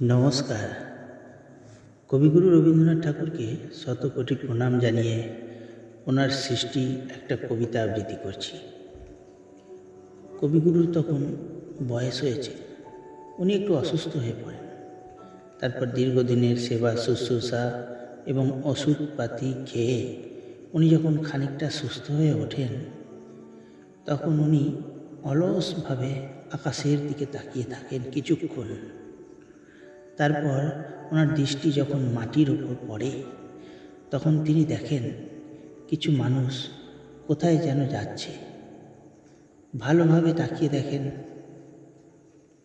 নমস্কার। কবিগুরু রবীন্দ্রনাথ ঠাকুরকে শত কোটি প্রণাম জানিয়ে ওনার সৃষ্টি একটা কবিতা আবৃত্তি করছি। কবিগুরুর তখন বয়স হয়েছে, উনি একটু অসুস্থ হয়ে পড়েন। তারপর দীর্ঘদিনের সেবা, শুশ্রূষা এবং ওষুধপাতি খেয়ে উনি যখন খানিকটা সুস্থ হয়ে ওঠেন, তখন উনি অলসভাবে আকাশের দিকে তাকিয়ে থাকেন কিছুক্ষণ। তারপর ওনার দৃষ্টি যখন মাটির ওপর পড়ে, তখন তিনি দেখেন কিছু মানুষ কোথায় যেন যাচ্ছে। ভালোভাবে তাকিয়ে দেখেন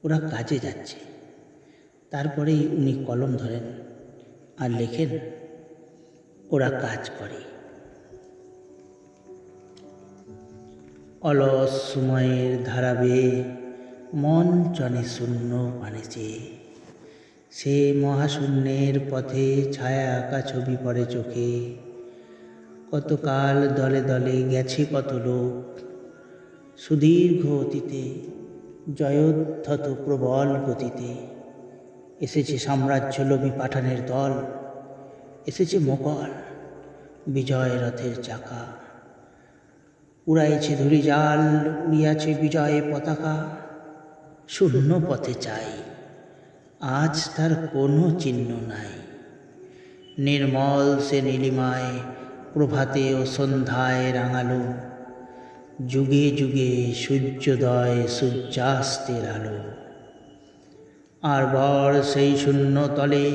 ওরা কাজে যাচ্ছে। তারপরেই উনি কলম ধরেন আর লেখেন, ওরা কাজ করে। অলস সময়ের ধারাবে মন চনে শূন্য পানে সে মহাশূন্যের পথে ছায়া আঁকা ছবি পড়ে চোখে। কতকাল দলে দলে গেছে কত লোক। সুদীর্ঘ অতীতে, জয়োদ্ধত প্রবল গতিতে। এসেছে সাম্রাজ্য লোভী পাঠানের দল। এসেছে মোগল বিজয় রথের চাকা। উড়াইছে ধুলি জাল উড়িয়াছে বিজয়ে পতাকা। শূন্য পথে চাই। আজ তার কোনো চিহ্ন নাই। নির্মল সে নীলিমায় প্রভাতে ও সন্ধ্যায় রাঙালো। যুগে যুগে সূর্যোদয় সূর্যাস্তের আলো। আর বর সেই শূন্য তলে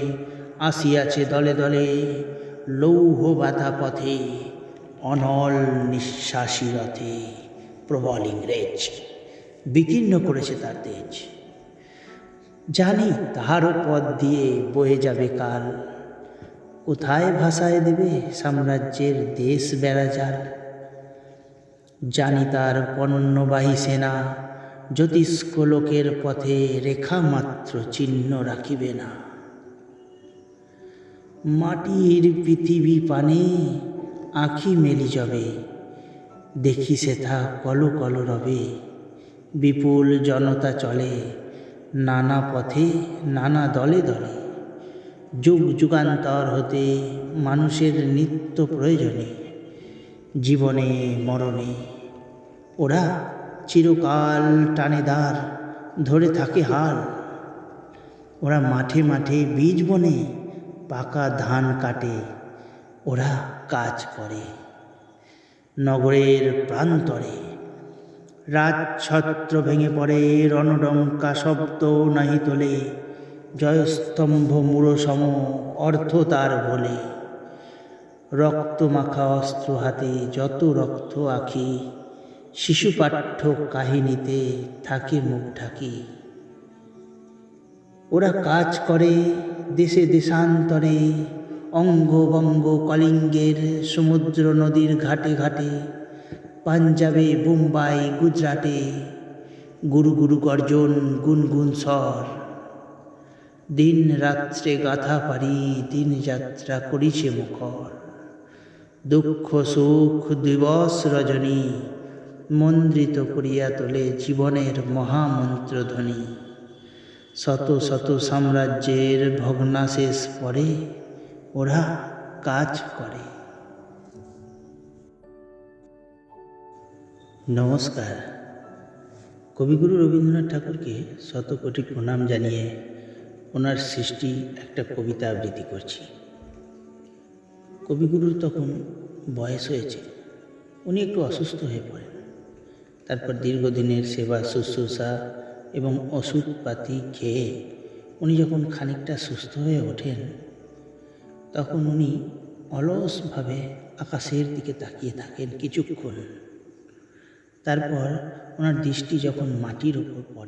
আসিয়াছে দলে দলে লৌহ বাতা পথে, অনল নিঃশ্বাসী রথে প্রবল ইংরেজ বিকীর্ণ করেছে তার তেজ। জানি তাহারও পথ দিয়ে বয়ে যাবে কাল। কোথায় ভাষায় দেবে সাম্রাজ্যের দেশ বেড়াজাল জানি তার পণ্যবাহী সেনা জ্যোতিষ্ক লোকের পথে রেখা মাত্র চিহ্ন রাখিবে না। মাটির পৃথিবী পানে আঁখি মেলি যাবে, দেখি সেথা কল কল রবে, বিপুল জনতা চলে নানা পথে, নানা দলে দলে। যুগ যুগান্তর হতে মানুষের নিত্য প্রয়োজনে, জীবনে মরণে। ওরা চিরকাল টানেদার, ধরে থাকে হাল। ওরা মাঠে মাঠে বীজ বনে, পাকা ধান কাটে। ওরা কাজ করে। নগরের প্রান্তরে রাজছত্র ভেঙে পড়ে, রণডঙ্কা শব্দ নাহি তোলে। জয়স্তম্ভ মূঢ়সম অর্থ তার বলে রক্ত মাখা অস্ত্র হাতে, যত রক্ত আঁখি। শিশু পাঠ্য কাহিনীতে থাকে মুখ ঢাকি। ওরা কাজ করে দেশে দেশান্তরে অঙ্গবঙ্গ কলিঙ্গের সমুদ্র নদীর ঘাটে ঘাটে। পাঞ্জাবে, বোম্বাই, গুজরাটে। গুরু গুরু গর্জন, গুনগুন স্বর। দিন রাত্রে গাথা পারি, দিন যাত্রা করিছে মুখর। দুঃখ সুখ দিবস রজনী, মন্দ্রিত করিয়া তোলে জীবনের মহামন্ত্রধ্বনি। শত শত সাম্রাজ্যের ভগ্নাশেষ পরে ওরা কাজ করে। নমস্কার। কবিগুরু রবীন্দ্রনাথ ঠাকুরকে শত কোটি প্রণাম জানিয়ে ওনার সৃষ্টি একটা কবিতা আবৃত্তি করছি। কবিগুরুর তখন বয়স হয়েছে, উনি একটু অসুস্থ হয়ে পড়েন। তারপর দীর্ঘদিনের সেবা, শুশ্রূষা এবং ওষুধপাতি খেয়ে উনি যখন খানিকটা সুস্থ হয়ে ওঠেন, তখন উনি অলসভাবে আকাশের দিকে তাকিয়ে থাকেন কিছুক্ষণ। তারপর ওনার দৃষ্টি যখন মাটির ওপর পড়ে